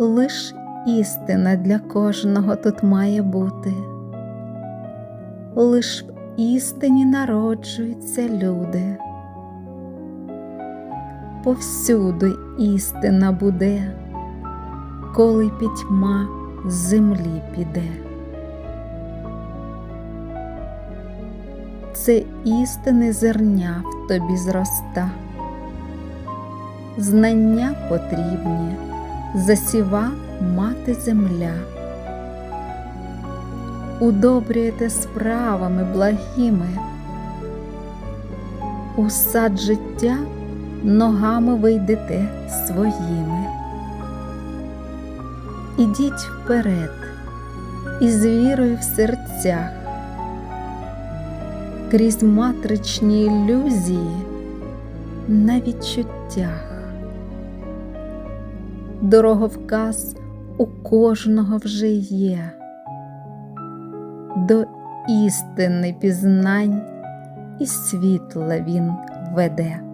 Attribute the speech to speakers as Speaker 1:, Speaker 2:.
Speaker 1: Лиш істина для кожного тут має бути. Лиш в істині народжуються люди. Повсюди істина буде, коли пітьма з землі піде. Це істини зерня в тобі зроста. Знання потрібні, засіва мати земля. Удобрюєте справами благими, у сад життя ногами вийдете своїми. Ідіть вперед із вірою в серцях, крізь матричні ілюзії на відчуттях. Дороговказ у кожного вже є, до істини пізнань і світла він веде.